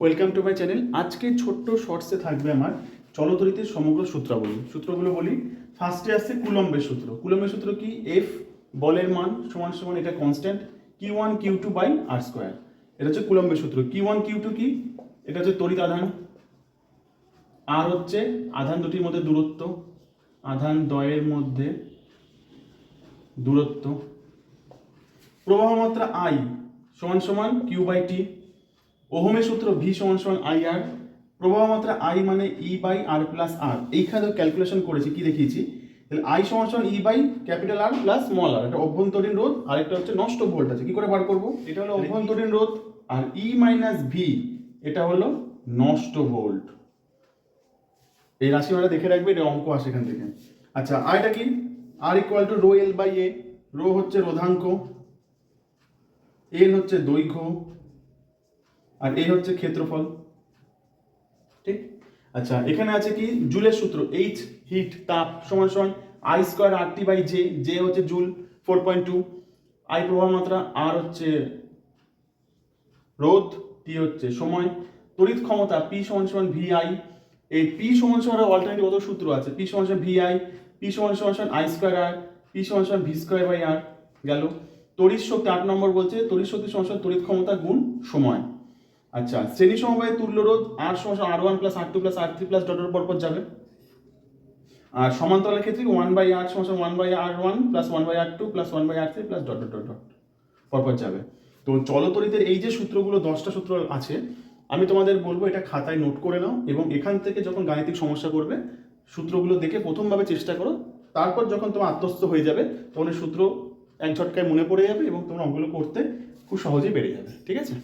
Welcome to my channel আজকে ছোট্ট শর্টসে থাকবে আমার চলতরিতের সমগ্র সূত্রাবলী। সূত্রগুলো বলি ফার্স্টে আসছে কুলম্বের সূত্র। কুলম্বের সূত্র কি? এফ বলের মান সমান সমান এটা constant Q one Q two by R square এটা হচ্ছে কুলম্বের সূত্র। কিউ ওয়ান কিউ টু কি? এটা হচ্ছে তড়িৎ আধান। আর হচ্ছে আধান দুটির মধ্যে দূরত্ব। আধান দ্বয়ের মধ্যে দূরত্ব। প্রবাহ মাত্রা আই সমান সমান কিউ বাই টি ওহমের সূত্র ভি সমান সমান আই আর প্রবাহ মাত্রা আই মানে ই বাই আর প্লাস আর এইখানে ক্যালকুলেশন করেছি কি দেখিয়েছি? তাহলে আই সমান সমান E by capital R plus small R এটা অভ্যন্তরীণ রোধ আর একটা হচ্ছে নষ্ট ভোল্ট আছে। কি করে বার করব? এটা হলো অভ্যন্তরীণ রোধ। আর ই মাইনাস ভি এটা হলো নষ্ট ভোল্ট এই রাশি রাশিমালা দেখে রাখবে এটা অঙ্ক আসে এখান থেকে। আচ্ছা আরটা কি? R equal to rho L by A rho হচ্ছে রোধাঙ্ক এল হচ্ছে দৈর্ঘ্য আর এই হচ্ছে ক্ষেত্রফল। ঠিক? আচ্ছা এখানে আছে কি? জুলের সূত্র এইচ হিট তাপ সমান সমান I square R T by J J হচ্ছে joule four point two I প্রবাহ মাত্রা আর হচ্ছে রোধ টি হচ্ছে সময়। তড়িৎ ক্ষমতা পি সমান সমান ভি আই এই পি সমান সমান অল্টারনেটিভ কত সূত্র আছে? পি সমান সমান ভি আই পি সমান সমান সমান আই স্কোয়ার আর পি সমান সমান ভি স্কোয়ার বাই আর গেল। তড়িৎ শক্তি আট নম্বর বলছে, তড়িৎ শক্তি সমান সমান তড়িৎ ক্ষমতা গুণ সময়। আচ্ছা শ্রেণি সমবায় তুল্য রোধ আর সমান R one plus R two plus R three plus ডটের পর পর যাবে। আর সমান্তরালের ক্ষেত্রে ওয়ান বাই আর সমান one by R one plus one by R two plus one by R three plus dot dot dot dot পরপর যাবে। তো চলতরিতের এই যে সূত্রগুলো, দশটা সূত্র আছে, আমি তোমাদের বলব এটা খাতায় নোট করে নাও এবং এখান থেকে যখন গাণিতিক সমস্যা করবে, সূত্রগুলো দেখে প্রথমভাবে চেষ্টা করো। তারপর যখন তোমার আত্মস্থ হয়ে যাবে, তখন সূত্র এক ঝটকায় মনে পড়ে যাবে এবং তোমার অঙ্কগুলো করতে খুব সহজেই বেড়ে যাবে। ঠিক আছে?